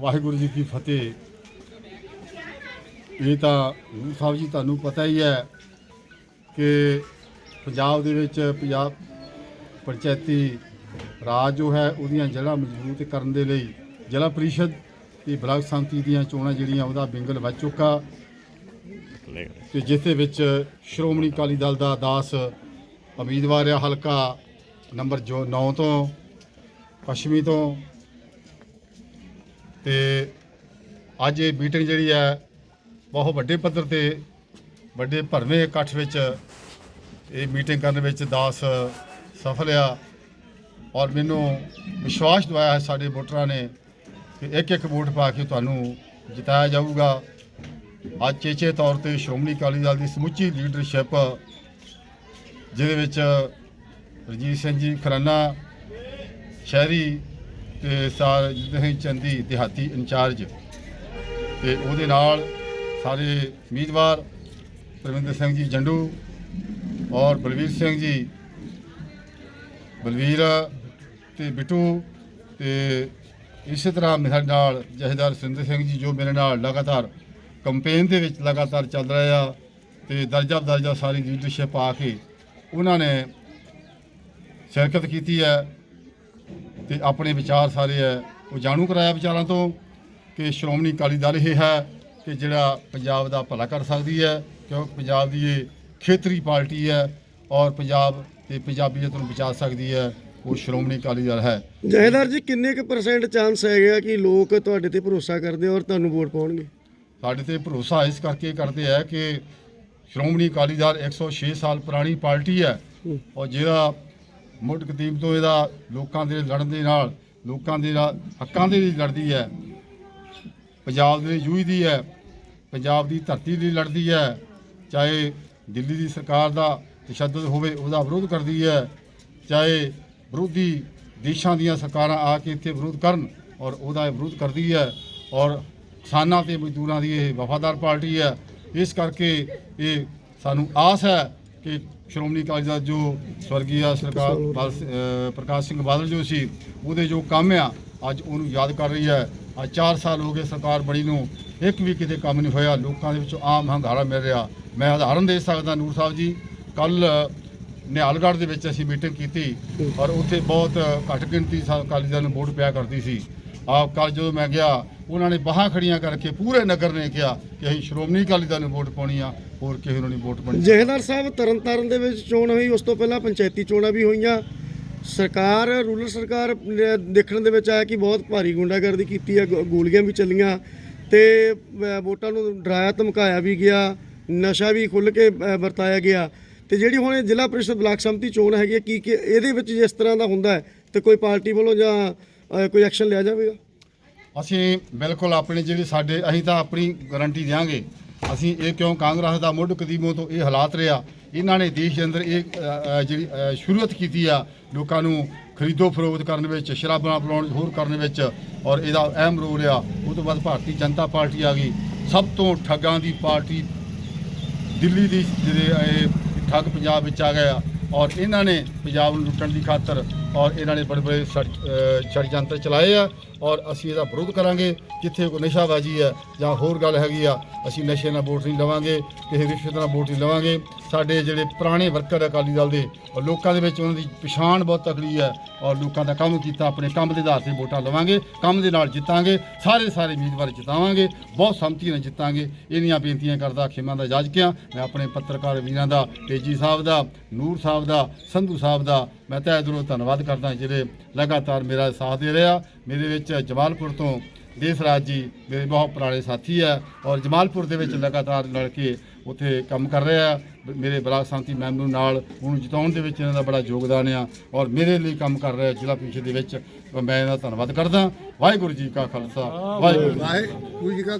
ਵਾਹਿਗੁਰੂ ਜੀ ਕੀ ਫਤਿਹ। ਇਹ ਤਾਂ ਗੁਰੂ ਸਾਹਿਬ ਜੀ ਤੁਹਾਨੂੰ ਪਤਾ ਹੀ ਹੈ ਕਿ ਪੰਜਾਬ ਦੇ ਵਿੱਚ ਪੰਜਾਬ ਪੰਚਾਇਤੀ ਰਾਜ ਜੋ ਹੈ, ਉਹਦੀਆਂ ਜੜ੍ਹਾਂ ਮਜ਼ਬੂਤ ਕਰਨ ਦੇ ਲਈ ਜ਼ਿਲ੍ਹਾ ਪ੍ਰੀਸ਼ਦ ਤੇ ਬਲਾਕ ਸੰਮਤੀ ਦੀਆਂ ਚੋਣਾਂ ਜਿਹੜੀਆਂ ਉਹਦਾ ਬਿੰਗਲ ਵੱਜ ਚੁੱਕਾ। ਤੇ ਜਿਸ ਦੇ ਵਿੱਚ ਸ਼੍ਰੋਮਣੀ ਅਕਾਲੀ ਦਲ ਦਾ ਦਾਸ ਉਮੀਦਵਾਰ ਆ ਹਲਕਾ ਨੰਬਰ ਜੋ 9 ਤੋਂ, ਪੱਛਮੀ ਤੋਂ ਤੇ ਅੱਜ ਇਹ ਮੀਟਿੰਗ ਜਿਹੜੀ ਹੈ, ਬਹੁਤ ਵੱਡੇ ਪੱਧਰ ਤੇ ਵੱਡੇ ਭਰਵੇਂ ਇਕੱਠ ਵਿੱਚ ਇਹ ਮੀਟਿੰਗ ਕਰਨ ਵਿੱਚ ਦਾਸ ਸਫਲ ਆ। ਔਰ ਮੈਨੂੰ ਵਿਸ਼ਵਾਸ ਦਿਵਾਇਆ ਹੈ ਸਾਡੇ ਵੋਟਰਾਂ ਨੇ ਕਿ ਇੱਕ ਇੱਕ ਵੋਟ ਪਾ ਕੇ ਤੁਹਾਨੂੰ ਜਿਤਾਇਆ ਜਾਊਗਾ। ਅੱਜ ਚੇਚੇ ਤੌਰ ਤੇ ਸ਼੍ਰੋਮਣੀ ਅਕਾਲੀ ਦਲ ਦੀ ਸਮੁੱਚੀ ਲੀਡਰਸ਼ਿਪ ਜਿਹਦੇ ਵਿੱਚ ਰਜੀਤ ਸਿੰਘ ਜੀ ਖਰਾਨਾ ਸ਼ਹਿਰੀ ਤੇ ਸਾਰ ਜਿਹਦੇ ਚੰਦੀ ਦਿਹਾਤੀ ਇੰਚਾਰਜ ਤੇ ਉਹਦੇ ਨਾਲ ਸਾਰੇ ਉਮੀਦਵਾਰ ਪ੍ਰਵਿੰਦਰ ਸਿੰਘ ਜੀ ਜੰਡੂ ਔਰ ਬਲਵੀਰ ਸਿੰਘ ਜੀ, ਬਲਵੀਰ ਤੇ ਬਿੱਟੂ ਤੇ ਇਸੇ ਤਰ੍ਹਾਂ ਮੇਰੇ ਨਾਲ ਜਹੇਦਾਰ ਸਿੰਦਰ ਸਿੰਘ ਜੀ ਜੋ ਮੇਰੇ ਨਾਲ ਲਗਾਤਾਰ ਕੰਪੇਨ ਦੇ ਵਿੱਚ ਲਗਾਤਾਰ ਚੱਲ ਰਹੇ ਆ ਤੇ ਦਰਜਾ ਦਰਜਾ ਸਾਰੀ ਲੀਡਰਸ਼ਿਪ ਆ ਕੇ ਉਹਨਾਂ ਨੇ ਸ਼ਿਰਕਤ ਕੀਤੀ ਹੈ। ਤੇ ਆਪਣੇ ਵਿਚਾਰ ਸਾਰੇ ਹੈ ਉਹ ਜਾਣੂ ਕਰਾਇਆ ਵਿਚਾਰਾਂ ਤੋਂ ਕਿ ਸ਼੍ਰੋਮਣੀ ਅਕਾਲੀ ਦਲ ਇਹ ਹੈ ਕਿ ਜਿਹੜਾ ਪੰਜਾਬ ਦਾ ਭਲਾ ਕਰ ਸਕਦੀ ਹੈ ਕਿਉਂਕਿ ਪੰਜਾਬ ਦੀ ਇਹ ਖੇਤਰੀ ਪਾਰਟੀ ਹੈ ਔਰ ਪੰਜਾਬ ਤੇ ਪੰਜਾਬੀਅਤ ਨੂੰ ਬਚਾ ਸਕਦੀ ਹੈ ਉਹ ਸ਼੍ਰੋਮਣੀ ਅਕਾਲੀ ਦਲ ਹੈ ਜਹੇਦਾਰ ਜੀ ਕਿੰਨੇ ਕੁ ਪਰਸੈਂਟ ਚਾਂਸ ਹੈਗੇ ਕਿ ਲੋਕ ਤੁਹਾਡੇ ਤੇ ਭਰੋਸਾ ਕਰਦੇ ਔਰ ਤੁਹਾਨੂੰ ਵੋਟ ਪਾਉਣਗੇ ਸਾਡੇ ਤੇ ਭਰੋਸਾ ਇਸ ਕਰਕੇ ਕਰਦੇ ਹੈ ਕਿ ਸ਼੍ਰੋਮਣੀ ਅਕਾਲੀ ਦਲ 106 ਸਾਲ ਪੁਰਾਣੀ ਪਾਰਟੀ ਹੂੰ। ਔਰ ਜਿਹੜਾ ਮੁੱਢ ਕਦੀਮ ਤੋਂ ਇਹਦਾ ਲੋਕਾਂ ਦੇ ਲੜਨ ਦੇ ਨਾਲ, ਲੋਕਾਂ ਦੇ ਨਾਲ, ਹੱਕਾਂ ਦੇ ਲਈ ਲੜਦੀ ਹੈ। ਪੰਜਾਬ ਦੇ ਲਈ ਦੀ ਹੈ। ਪੰਜਾਬ ਦੀ ਧਰਤੀ ਲਈ ਲੜਦੀ ਹੈ। ਚਾਹੇ ਦਿੱਲੀ ਦੀ ਸਰਕਾਰ ਦਾ ਤਸ਼ੱਦਦ ਹੋਵੇ, ਉਹਦਾ ਵਿਰੋਧ ਕਰਦੀ ਹੈ। ਚਾਹੇ ਵਿਰੋਧੀ ਦੇਸ਼ਾਂ ਦੀਆਂ ਸਰਕਾਰਾਂ ਆ ਕੇ ਇੱਥੇ ਵਿਰੋਧ ਕਰਨ ਔਰ ਉਹਦਾ ਵਿਰੋਧ ਕਰਦੀ ਹੈ ਔਰ ਕਿਸਾਨਾਂ ਤੇ ਮਜ਼ਦੂਰਾਂ ਦੀ ਇਹ ਵਫਾਦਾਰ ਪਾਰਟੀ ਹੈ। ਇਸ ਕਰਕੇ ਇਹ ਸਾਨੂੰ ਆਸ ਹੈ ਕਿ ਸ਼੍ਰੋਮਣੀ ਅਕਾਲੀ ਦਲ ਜੋ ਸਵਰਗੀ ਆ ਸਰਕਾਰ ਪ੍ਰਕਾਸ਼ ਸਿੰਘ ਬਾਦਲ ਜੋ ਸੀ, ਉਹਦੇ ਜੋ ਕੰਮ ਆ, ਅੱਜ ਉਹਨੂੰ ਯਾਦ ਕਰ ਰਹੀ ਹੈ। ਅੱਜ 4 ਸਾਲ ਹੋ ਗਏ ਸਰਕਾਰ ਬਣੀ ਨੂੰ, ਇੱਕ ਵੀ ਕਿਤੇ ਕੰਮ ਨਹੀਂ ਹੋਇਆ। ਲੋਕਾਂ ਦੇ ਵਿੱਚੋਂ ਆਮ ਹੰਗਾਰਾ ਮਿਲ ਰਿਹਾ। ਮੈਂ ਉਦਾਹਰਨ ਦੇ ਸਕਦਾ ਨੂਰ ਸਾਹਿਬ ਜੀ। ਕੱਲ ਨਿਹਾਲਗੜ੍ਹ ਦੇ ਵਿੱਚ ਅਸੀਂ ਮੀਟਿੰਗ ਕੀਤੀ ਔਰ ਉੱਥੇ ਬਹੁਤ ਘੱਟ ਗਿਣਤੀ ਅਕਾਲੀ ਦਲ ਨੂੰ ਵੋਟ ਪਿਆ ਕਰਦੀ ਸੀ। ਆਪ ਕੱਲ ਜਦੋਂ ਮੈਂ ਗਿਆ ਉਹਨਾਂ ਨੇ ਬਾਹਾਂ ਖੜੀਆਂ ਕਰਕੇ ਪੂਰੇ ਨਗਰ ਨੇ ਕਿਹਾ ਕਿ ਅਸੀਂ ਸ਼੍ਰੋਮਣੀ ਅਕਾਲੀ ਦਲ ਨੂੰ ਵੋਟ ਪਾਉਣੀ ਆ, ਹੋਰ ਕਿਸੇ ਨੂੰ ਨਹੀਂ ਵੋਟ ਪਾਉਣੀ। ਜਹੇਦਾਰ ਸਾਹਿਬ ਤਰਨਤਾਰਨ ਦੇ ਵਿੱਚ ਚੋਣ ਹੋਈ, ਉਸ ਤੋਂ ਪਹਿਲਾਂ ਪੰਚਾਇਤੀ ਚੋਣਾਂ ਵੀ ਹੋਈਆਂ। ਸਰਕਾਰ ਰੂਰਲ ਸਰਕਾਰ ਦੇਖਣ ਦੇ ਵਿੱਚ ਆਇਆ ਕਿ ਬਹੁਤ ਭਾਰੀ ਗੁੰਡਾਗਰਦੀ ਕੀਤੀ ਹੈ ਗੋ- ਗੋਲੀਆਂ ਵੀ ਚੱਲੀਆਂ ਤੇ ਵੋਟਾਂ ਨੂੰ ਡਰਾਇਆ, ਧਮਕਾਇਆ ਵੀ ਗਿਆ, ਨਸ਼ਾ ਵੀ ਖੁੱਲ ਕੇ ਵਰਤਾਇਆ ਗਿਆ। ਤੇ ਜਿਹੜੀ ਹੁਣ ਜ਼ਿਲ੍ਹਾ ਪ੍ਰੀਸ਼ਦ ਬਲਾਕ ਸੰਮਤੀ ਚੋਣ ਹੈਗੀ ਹੈ ਕੀ, ਕਿ ਇਹਦੇ ਵਿੱਚ ਜਿਸ ਤਰ੍ਹਾਂ ਦਾ ਹੁੰਦਾ ਹੈ, ਤੇ ਕੋਈ ਪਾਰਟੀ ਵੱਲੋਂ ਜਾਂ ਕੋਈ ਐਕਸ਼ਨ ਲਿਆ ਜਾਵੇਗਾ? ਅਸੀਂ ਬਿਲਕੁਲ ਆਪਣੇ ਜਿਹੜੀ ਸਾਡੇ ਅਸੀਂ ਤਾਂ ਆਪਣੀ ਗਾਰੰਟੀ ਦਿਆਂਗੇ। ਅਸੀਂ ਇਹ ਕਿਉਂ ਕਾਂਗਰਸ ਦਾ ਮੁੱਢ ਕਦੀਮੋਂ ਤੋਂ ਇਹ ਹਾਲਾਤ ਰਿਹਾ ਇਹਨਾਂ ਨੇ ਦੇਸ਼ ਦੇ ਅੰਦਰ ਇਹ ਜਿਹੜੀ ਅ, ਸ਼ੁਰੂਆਤ ਕੀਤੀ ਆ ਲੋਕਾਂ ਨੂੰ ਖਰੀਦੋ ਫਰੋਖਤ ਕਰਨ ਵਿੱਚ ਸ਼ਰਾਬਾਂ ਬਣਾਉਣ ਹੋਰ ਕਰਨ ਵਿੱਚ ਔਰ ਇਹਦਾ ਅਹਿਮ ਰੋਲ ਆ ਉਹ ਤੋਂ ਬਾਅਦ ਭਾਰਤੀ ਜਨਤਾ ਪਾਰਟੀ ਆ ਗਈ। ਸਭ ਤੋਂ ਠੱਗਾਂ ਦੀ ਪਾਰਟੀ ਦਿੱਲੀ ਦੀ ਜਿਹੜੇ ਇਹ ਠੱਗ ਪੰਜਾਬ ਵਿੱਚ ਆ ਗਿਆ ਔਰ ਇਹਨਾਂ ਨੇ ਪੰਜਾਬ ਨੂੰ ਲੁੱਟਣ ਦੀ ਖਾਤਰ ਔਰ ਇਹਨਾਂ ਨੇ ਬੜੇ ਬੜੇ ષੜਯੰਤਰ ਚਲਾਏ ਆ ਔਰ ਅਸੀਂ ਇਹਦਾ ਵਿਰੋਧ ਕਰਾਂਗੇ, ਜਿੱਥੇ ਕੋਈ ਨਸ਼ਾਬਾਜੀ ਹੈ ਜਾਂ ਹੋਰ ਗੱਲ ਹੈਗੀ ਆ, ਅਸੀਂ ਨਸ਼ੇ ਨਾਲ ਵੋਟ ਨਹੀਂ ਲਵਾਂਗੇ, ਕਿਸੇ ਰਿਸ਼ਵਤ ਨਾਲ ਵੋਟ ਨਹੀਂ ਲਵਾਂਗੇ। ਸਾਡੇ ਜਿਹੜੇ ਪੁਰਾਣੇ ਵਰਕਰ ਅਕਾਲੀ ਦਲ ਦੇ, ਔਰ ਲੋਕਾਂ ਦੇ ਵਿੱਚ ਉਹਨਾਂ ਦੀ ਪਛਾਣ ਬਹੁਤ ਤਕੜੀ ਹੈ ਔਰ ਲੋਕਾਂ ਦਾ ਕੰਮ ਕੀਤਾ, ਆਪਣੇ ਕੰਮ ਦੇ ਆਧਾਰ ਤੇ ਵੋਟਾਂ ਲਵਾਂਗੇ, ਕੰਮ ਦੇ ਨਾਲ ਜਿੱਤਾਂਗੇ, ਸਾਰੇ ਸਾਰੇ ਉਮੀਦਵਾਰ ਜਿਤਾਵਾਂਗੇ, ਬਹੁਤ ਸੰਮਤੀ ਨਾਲ ਜਿੱਤਾਂਗੇ। ਇਹਨੀਆਂ ਬੇਨਤੀਆਂ ਕਰਦਾ, ਖਿਮਾ ਦਾ ਜਾਜਕਿਆਂ ਮੈਂ ਆਪਣੇ ਪੱਤਰਕਾਰ ਵੀਰਾਂ ਦਾ, ਤੇਜੀ ਸਾਹਿਬ ਦਾ, ਨੂਰ ਸਾਹਿਬ ਦਾ, ਸੰਧੂ ਸਾਹਿਬ ਦਾ, ਮੈਂ ਤਹਿ ਦਿਲੋਂ ਧੰਨਵਾਦ ਕਰਦਾ ਜਿਹੜੇ ਲਗਾਤਾਰ ਮੇਰਾ ਸਾਥ ਦੇ ਰਿਹਾ। ਮੇਰੇ ਵਿੱਚ ਜਮਾਲਪੁਰ ਤੋਂ ਦੇਸਰਾਜ ਜੀ, ਮੇਰੇ ਬਹੁਤ ਪੁਰਾਣੇ ਸਾਥੀ ਹੈ ਔਰ ਜਮਾਲਪੁਰ ਦੇ ਵਿੱਚ ਲਗਾਤਾਰ ਲੜ ਕੇ ਉੱਥੇ ਕੰਮ ਕਰ ਰਿਹਾ ਆ। ਮੇਰੇ ਬਲਾਕ ਸੰਤੀ ਮੈਂਬਰ ਨਾਲ ਉਹਨੂੰ ਜਿਤਾਉਣ ਦੇ ਵਿੱਚ ਇਹਨਾਂ ਦਾ ਬੜਾ ਯੋਗਦਾਨ ਆ ਔਰ ਮੇਰੇ ਲਈ ਕੰਮ ਕਰ ਰਿਹਾ ਜ਼ਿਲ੍ਹਾ ਪ੍ਰੀਸ਼ਦ ਦੇ ਵਿੱਚ। ਮੈਂ ਇਹਨਾਂ ਦਾ ਧੰਨਵਾਦ ਕਰਦਾ। ਵਾਹਿਗੁਰੂ ਜੀ ਕਾ ਖਾਲਸਾ, ਵਾਹਿਗੁਰੂ ਵਾਹਿਗੁਰੂ ਜੀ ਕਾ